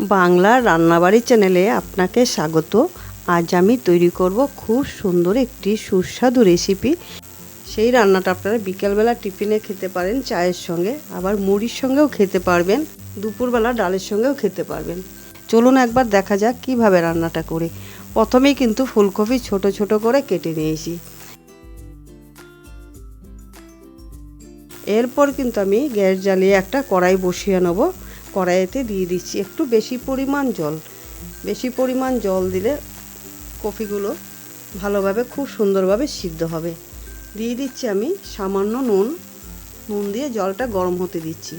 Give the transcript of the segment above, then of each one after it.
বাংলার রান্নাবাড়ি চ্যানেলে আপনাকে স্বাগত। আজ আমি তৈরি করব খুব সুন্দর একটি সুস্বাদু রেসিপি। সেই রান্নাটা আপনারা বিকেলবেলা টিফিনে খেতে পারেন চায়ের সঙ্গে, আবার মুড়ির সঙ্গেও খেতে পারবেন, দুপুরবেলা ডালের সঙ্গেও খেতে পারবেন। চলুন একবার দেখা যাক কীভাবে রান্নাটা করে। প্রথমেই কিন্তু ফুলকপি ছোট ছোট করে কেটে নিয়েছি। এরপর কিন্তু আমি গ্যাস জ্বালিয়ে একটা কড়াই বসিয়ে নেব। কড়াইতে দিয়ে দিচ্ছি একটু বেশি পরিমাণ জল। বেশি পরিমাণ জল দিলে কফিগুলো ভালোভাবে, খুব সুন্দরভাবে সিদ্ধ হবে। দিয়ে দিচ্ছি আমি সামান্য নুন। নুন দিয়ে জলটা গরম হতে দিচ্ছি।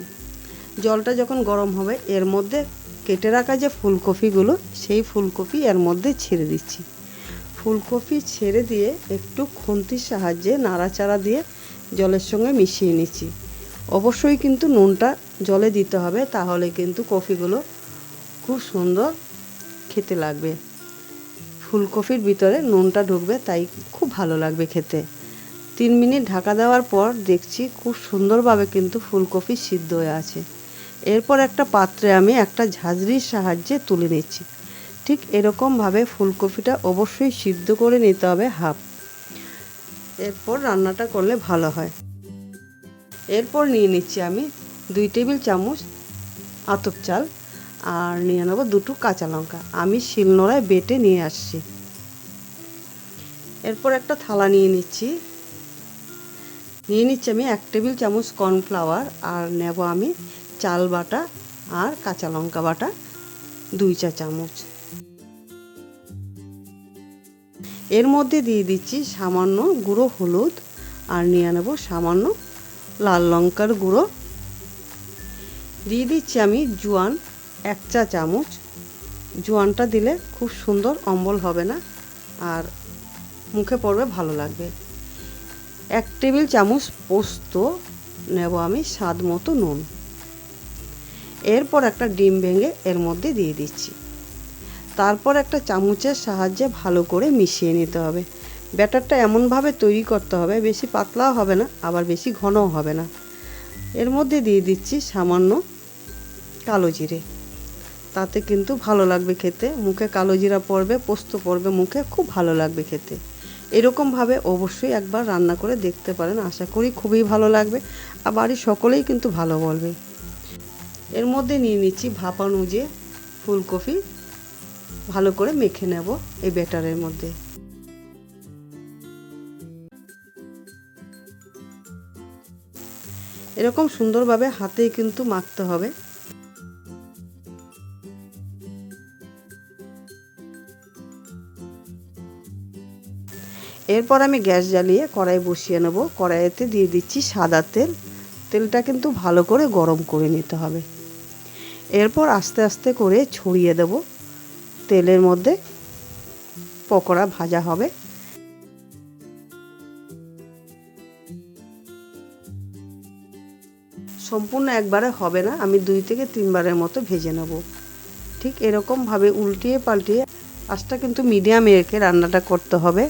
জলটা যখন গরম হবে, এর মধ্যে কেটে রাখা যে ফুলকপিগুলো, সেই ফুলকপি এর মধ্যে ছেড়ে দিচ্ছি। ফুলকপি ছেড়ে দিয়ে একটু খুন্তির সাহায্যে নাড়াচাড়া দিয়ে জলের সঙ্গে মিশিয়ে নিচ্ছি। অবশ্যই কিন্তু নুনটা জলে দিতে হবে, তাহলে কিন্তু কফিগুলো খুব সুন্দর খেতে লাগবে। ফুলকপির ভিতরে নুনটা ঢুকবে, তাই খুব ভালো লাগবে খেতে। তিন মিনিট ঢাকা দেওয়ার পর দেখছি খুব সুন্দরভাবে কিন্তু ফুলকপি সিদ্ধ হয়ে আছে। এরপর একটা পাত্রে আমি একটা ঝাঁঝরির সাহায্যে তুলে নিচ্ছি। ঠিক এরকমভাবে ফুলকপিটা অবশ্যই সিদ্ধ করে নিতে হবে হাফ। এরপর রান্নাটা করলে ভালো হয়। এরপর নিয়ে নিচ্ছি আমি দুই টেবিল চামচ আতপ চাল আর নিয়ে নেব দুটো কাঁচা লঙ্কা। আমি শিলনোড়ায় বেটে নিয়ে আসছি। এরপর একটা থালা নিয়ে নিচ্ছি। নিয়ে নিচ্ছি আমি এক টেবিল চামচ কর্নফ্লাওয়ার আর নেব আমি চাল বাটা আর কাঁচা লঙ্কা বাটা, দুই চা চামচ। এর মধ্যে দিয়ে দিচ্ছি সামান্য গুঁড়ো হলুদ আর নিয়ে নেব সামান্য লাল লঙ্কার গুঁড়ো। দিয়ে দিচ্ছি আমি জোয়ান, এক চা চামচ। জোয়ানটা দিলে খুব সুন্দর অম্বল হবে না আর মুখে পড়বে ভালো লাগবে। এক টেবিল চামচ পোস্ত নেব আমি স্বাদ মতো নুন। এরপর একটা ডিম ভেঙে এর মধ্যে দিয়ে দিচ্ছি। তারপর একটা চামচের সাহায্যে ভালো করে মিশিয়ে নিতে হবে। ব্যাটারটা এমনভাবে তৈরি করতে হবে, বেশি পাতলাও হবে না, আবার বেশি ঘনও হবে না। এর মধ্যে দিয়ে দিচ্ছি সামান্য কালো জিরে। তাতে কিন্তু ভালো লাগবে খেতে। মুখে কালো জিরা পড়বে, পোস্ত পড়বে মুখে, খুব ভালো লাগবে খেতে। এরকমভাবে অবশ্যই একবার রান্না করে দেখতে পারেন, আশা করি খুবই ভালো লাগবে আর বাড়ির সকলেই কিন্তু ভালো বলবে। এর মধ্যে নিয়ে নিচ্ছি ভাপানো যে ফুলকপি, ভালো করে মেখে নেব এই ব্যাটারের মধ্যে। এরকম সুন্দরভাবে হাতেই কিন্তু মাখতে হবে। এরপর আমি গ্যাস জ্বালিয়ে কড়াই বসিয়ে নেব। কড়াইতে দিয়ে দিচ্ছি সাদা তেল। তেলটা কিন্তু ভালো করে গরম করে নিতে হবে। এরপর আস্তে আস্তে করে ছড়িয়ে দেব। তেলের মধ্যে পকোড়া ভাজা হবে। সম্পূর্ণ একবারে হবে না, আমি দুই থেকে তিনবারের মতো ভেজে নেব। ঠিক এরকমভাবে উল্টিয়ে পাল্টিয়ে আঁচটা কিন্তু মিডিয়াম রেখে রান্নাটা করতে হবে।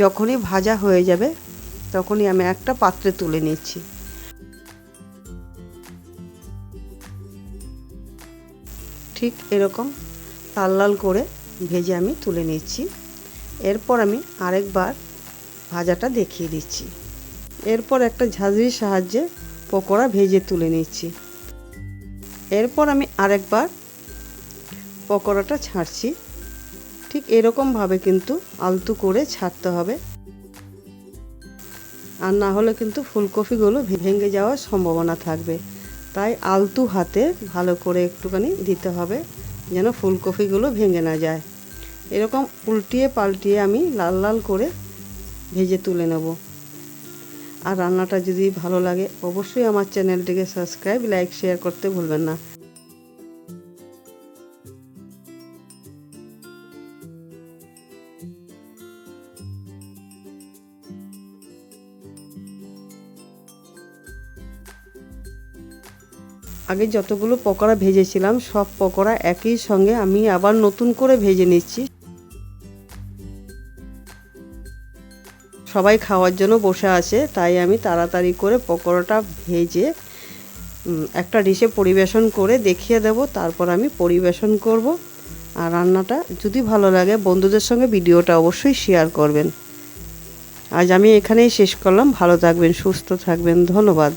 যখনই ভাজা হয়ে যাবে, তখনই আমি একটা পাত্রে তুলে নিচ্ছি। ঠিক এরকম লাল লাল করে ভেজে আমি তুলে নিচ্ছি। এরপর আমি আরেকবার ভাজাটা দেখিয়ে দিচ্ছি। এরপর একটা ঝাঁঝরির সাহায্যে পকোড়া ভেজে তুলে নিচ্ছি। এরপর আমি আরেকবার পকোড়াটা ছাড়ছি। ঠিক এরকমভাবে কিন্তু আলতু করে ছাড়তে হবে। আর না হলে কিন্তু ফুলকপিগুলো ভেঙে যাওয়ার সম্ভাবনা থাকবে। তাই আলতু হাতে ভালো করে একটুখানি দিতে হবে যেন ফুলকপিগুলো ভেঙে না যায়। এরকম উল্টিয়ে পাল্টিয়ে আমি লাল লাল করে ভেজে তুলে নেব। আর রান্নাটা যদি ভালো লাগে, অবশ্যই আমার চ্যানেলটিকে সাবস্ক্রাইব, লাইক, শেয়ার করতে ভুলবেন না। আগে যতগুলো পকোড়া ভেজেছিলাম, সব পকোড়া একই সঙ্গে আমি আবার নতুন করে ভেজে নিচ্ছি। সবাই খাওয়ার জন্য বসে আছে, তাই আমি তাড়াতাড়ি করে পকোড়াটা ভেজে একটা ডিশে পরিবেশন করে দেখিয়ে দেব, তারপর আমি পরিবেশন করব। আর রান্নাটা যদি ভালো লাগে, বন্ধুদের সঙ্গে ভিডিওটা অবশ্যই শেয়ার করবেন। আজ আমি এখানেই শেষ করলাম, ভালো থাকবেন, সুস্থ থাকবেন, ধন্যবাদ।